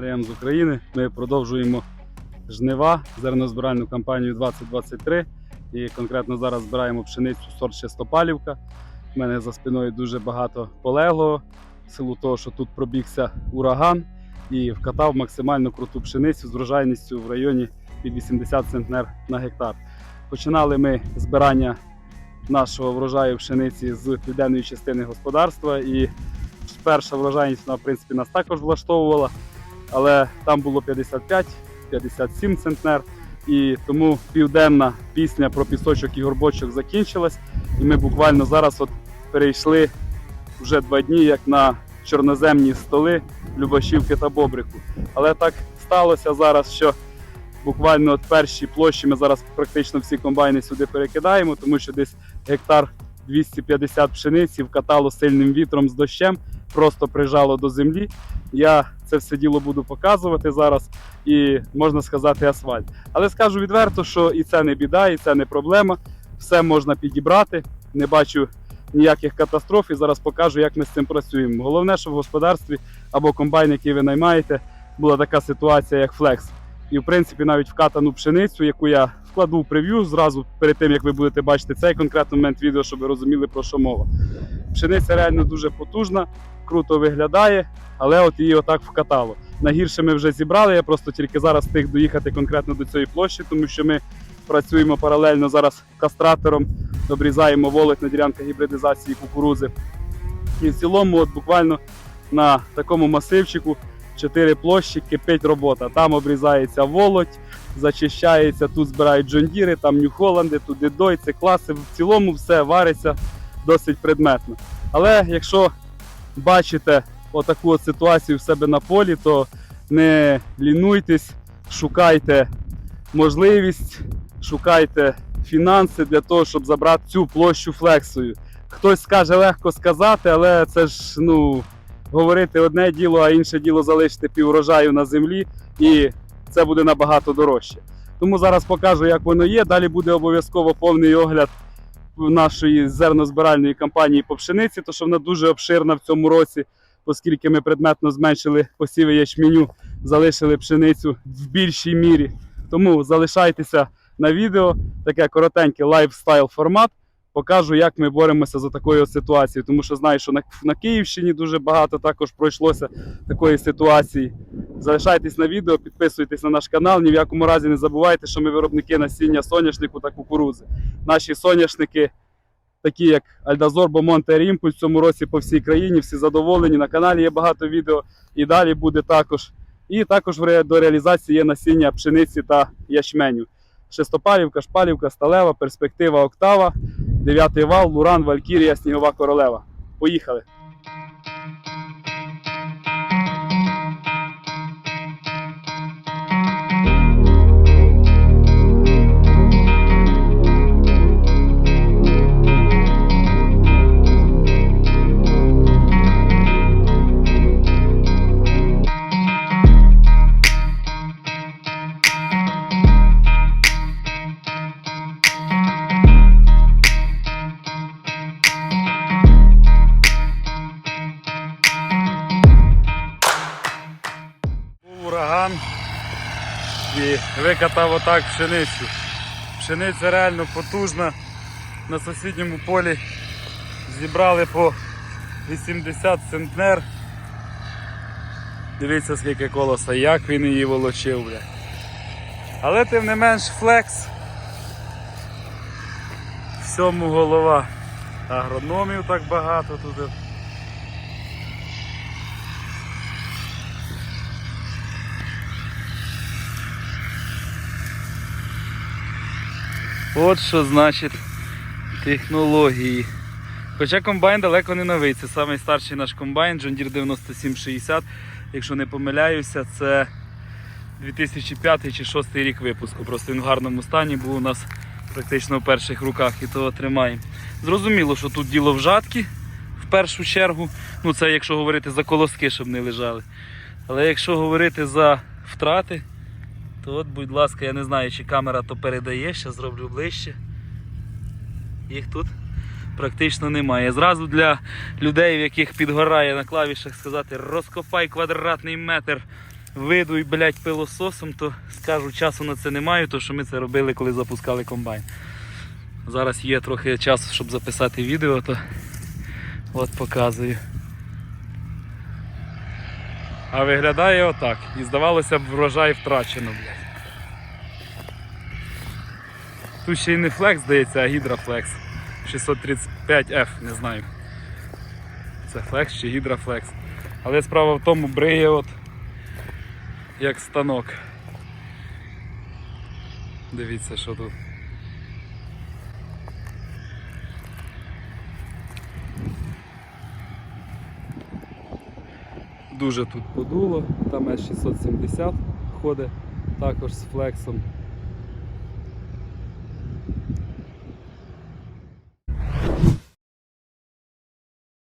аграріям з України. Ми продовжуємо жнива, зернозбиральну кампанію 2023. І конкретно зараз збираємо пшеницю сорт Шестопалівка. У мене за спиною дуже багато полеглого, в силу того, що тут пробігся ураган і вкатав максимально круту пшеницю з врожайністю в районі під 80 центнер на гектар. Починали ми збирання нашого врожаю пшениці з південної частини господарства. І перша врожайність вона, в принципі, нас також влаштовувала, але там було 55-57 центнер. І тому південна пісня про пісочок і горбочок закінчилась. І ми буквально зараз от перейшли вже два дні, як на чорноземні столи Любашівки та Бобрику. Але так сталося зараз, що буквально от перші площі ми зараз практично всі комбайни сюди перекидаємо, тому що десь гектар 250 пшениці вкатало сильним вітром з дощем, просто прижало до землі. Я це все діло буду показувати зараз, і можна сказати, асфальт. Але скажу відверто, що і це не біда, і це не проблема. Все можна підібрати. Не бачу ніяких катастроф і зараз покажу, як ми з цим працюємо. Головне, щоб в господарстві або комбайн, який ви наймаєте, була така ситуація, як флекс. І в принципі навіть вкатану пшеницю, яку я вкладу в прев'ю зразу перед тим, як ви будете бачити цей конкретний момент відео, щоб ви розуміли про що мова. Пшениця реально дуже потужна, круто виглядає, але от її отак вкатало. Найгірше ми вже зібрали. Я просто тільки зараз встиг доїхати конкретно до цієї площі, тому що ми працюємо паралельно зараз кастратором, обрізаємо волок на ділянках гібридизації кукурузи. І в цілому, от буквально на такому масивчику чотири площі кипить робота. Там обрізається волоть, зачищається, тут збирають джондіри, там нью-холланди, туди дойці, класи. В цілому все вариться досить предметно. Але якщо бачите отаку от ситуацію в себе на полі, то не лінуйтесь, шукайте можливість, шукайте фінанси для того, щоб забрати цю площу флексою. Хтось скаже легко сказати, але це ж ну говорити одне діло, а інше діло залишити піврожаю на землі, і це буде набагато дорожче. Тому зараз покажу, як воно є. Далі буде обов'язково повний огляд нашої зернозбиральної кампанії по пшениці, тому що вона дуже обширна в цьому році, оскільки ми предметно зменшили посіви ячменю, залишили пшеницю в більшій мірі. Тому залишайтеся на відео, таке коротеньке лайфстайл формат. Покажу, як ми боремося за такою ситуацією, тому що знаю, що на, на Київщині дуже багато також пройшлося такої ситуації. Залишайтесь на відео, підписуйтесь на наш канал. Ні в якому разі не забувайте, що ми виробники насіння соняшнику та кукурузи. Наші соняшники, такі як Альдазор, Бомон та Рімпуль, в цьому році по всій країні, всі задоволені. На каналі є багато відео і далі буде також. І також до реалізації є насіння пшениці та ячменю. Шестопалівка, шпалівка, сталева, перспектива октава, дев'ятий вал, Луран, Валькірія, Снігова королева. Поїхали! Викатав отак пшеницю. Пшениця реально потужна. На сусідньому полі зібрали по 80 центнер. Дивіться, скільки колоса, як він її волочив. Бля. Але тим не менш флекс. Всьому голова. Агрономів так багато тут. От що значить технології. Хоча комбайн далеко не новий. Це найстарший наш комбайн Deere 9760. Якщо не помиляюся, це 2005 чи 2006 рік випуску. Просто він в гарному стані був у нас практично в перших руках і того тримаємо. Зрозуміло, що тут діло в жатки в першу чергу. Ну це якщо говорити за колоски, щоб не лежали. Але якщо говорити за втрати, от, будь ласка, я не знаю, чи камера то передає, ще зроблю ближче. Їх тут практично немає. Зразу для людей, в яких підгорає на клавішах сказати розкопай квадратний метр видуй, блядь, пилососом, то скажу, часу на це не маю, то що ми це робили, коли запускали комбайн. Зараз є трохи часу, щоб записати відео, то от показую. А виглядає отак. І здавалося б, врожай втрачено, блядь. Тут ще й не флекс, здається, а гідрофлекс. 635F, не знаю. Це флекс чи гідрофлекс. Але справа в тому, бриє от як станок. Дивіться, що тут. Дуже тут подуло, там С670 ходить також з флексом.